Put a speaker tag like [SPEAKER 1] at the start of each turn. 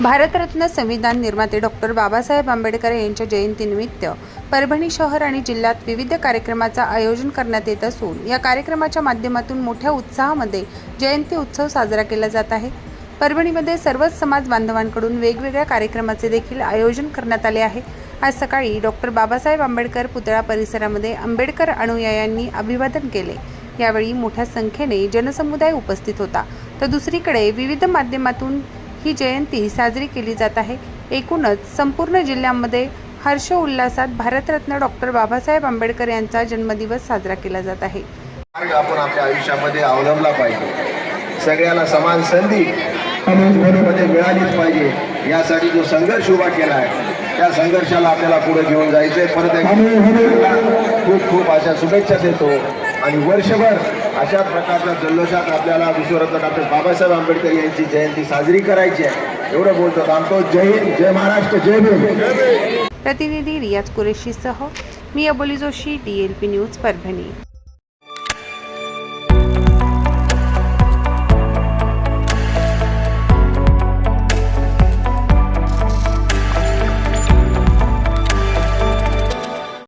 [SPEAKER 1] भारतरत्न संविधान निर्माते डॉक्टर बाबासाहेब आंबेडकर यांच्या जयंतीनिमित्त परभणी शहर आणि जिल्ह्यात विविध कार्यक्रमाचं आयोजन करण्यात येत असून या कार्यक्रमाच्या माध्यमातून मोठ्या उत्साहामध्ये जयंती उत्सव साजरा केला जात आहे. परभणीमध्ये सर्वच समाज बांधवांकडून वेगवेगळ्या कार्यक्रमाचे देखील आयोजन करण्यात आले आहे. आज सकाळी डॉक्टर बाबासाहेब आंबेडकर पुतळा परिसरामध्ये आंबेडकर अनुयायांनी अभिवादन केले. यावेळी मोठ्या संख्येने जनसमुदाय उपस्थित होता. तर दुसरीकडे विविध माध्यमातून ही जयंती साजरी केली जात आहे. एकूणच संपूर्ण जिल्ह्यामध्ये हर्ष उल्हासात भारतरत्न डॉक्टर बाबासाहेब आंबेडकर यांचा जन्मदिवस साजरा केला जात आहे.
[SPEAKER 2] मार्ग आपण आपल्या आयुष्यामध्ये अवलंबला पाहिजे. सगळ्याला समान संधी मध्ये मिळालीच पाहिजे. यासाठी जो संघर्ष उभा केला आहे त्या संघर्षाला आपल्याला पुढे घेऊन जायचंय. परत खूप खूप अशा शुभेच्छा देतो आणि वर्षभर अशा प्रकारच्या जल्लोषात आपल्याला विश्वरत्न डॉक्टर बाबासाहेब आंबेडकर यांची जयंती साजरी करायची आहे. एवढं बोलतो थांबतो जय हिंद जय महाराष्ट्र जय भीम.
[SPEAKER 1] प्रतिनिधी रियाज कुरेशीसह मी Aboli Joshi D L P news Parbhani.